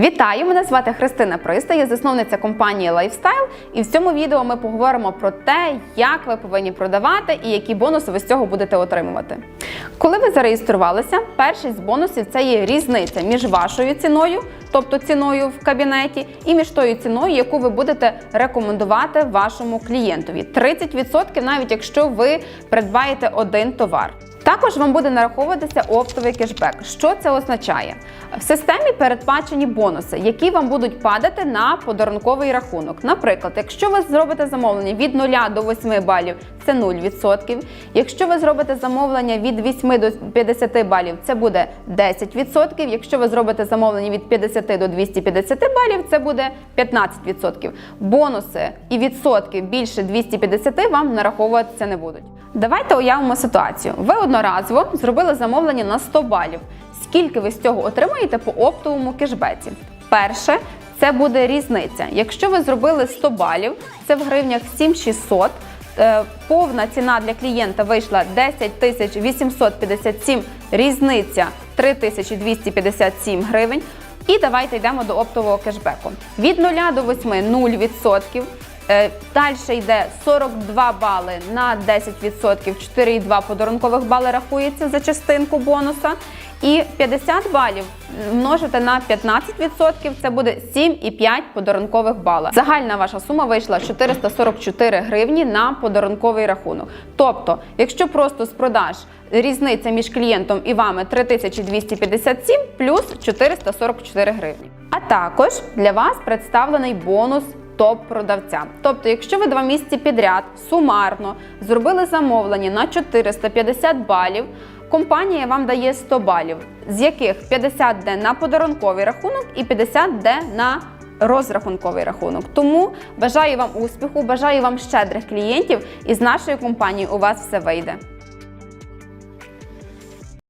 Вітаю! Мене звати Христина Приста, я засновниця компанії Lifestyle. І в цьому відео ми поговоримо про те, як ви повинні продавати і які бонуси ви з цього будете отримувати. Коли ви зареєструвалися, перший з бонусів це є різниця між вашою ціною, тобто ціною в кабінеті, і між тою ціною, яку ви будете рекомендувати вашому клієнтові. 30% навіть якщо ви придбаєте один товар. Також вам буде нараховуватися оптовий кешбек. Що це означає? В системі передбачені бонуси, які вам будуть падати на подарунковий рахунок. Наприклад, якщо ви зробите замовлення від 0 до 8 балів, це 0%. Якщо ви зробите замовлення від 8 до 50 балів, це буде 10%. Якщо ви зробите замовлення від 50 до 250 балів, це буде 15%. Бонуси і відсотки більше 250 вам нараховуватися не будуть. Давайте уявимо ситуацію. Ви одноразово зробили замовлення на 100 балів. Скільки ви з цього отримаєте по оптовому кешбеці? Перше, це буде різниця. Якщо ви зробили 100 балів, це в гривнях 7600. Е, Повна ціна для клієнта вийшла 10 тисяч 857, різниця 3257 гривень. І давайте йдемо до оптового кешбеку. Від 0 до 8 0%. Е, Далі йде 42 бали на 10%, 4,2 подарункових бали рахується за частинку бонуса. І 50 балів множите на 15%, це буде 7,5 подарункових бала. Загальна ваша сума вийшла 444 гривні на подарунковий рахунок. Тобто, якщо просто з продаж різниця між клієнтом і вами 3257 плюс 444 гривні. А також для вас представлений бонус топ-продавця. Тобто, якщо ви два місяці підряд сумарно зробили замовлення на 450 балів, компанія вам дає 100 балів, з яких 50 йде на подарунковий рахунок і 50 йде на розрахунковий рахунок. Тому бажаю вам успіху, бажаю вам щедрих клієнтів, і з нашої компанії у вас все вийде.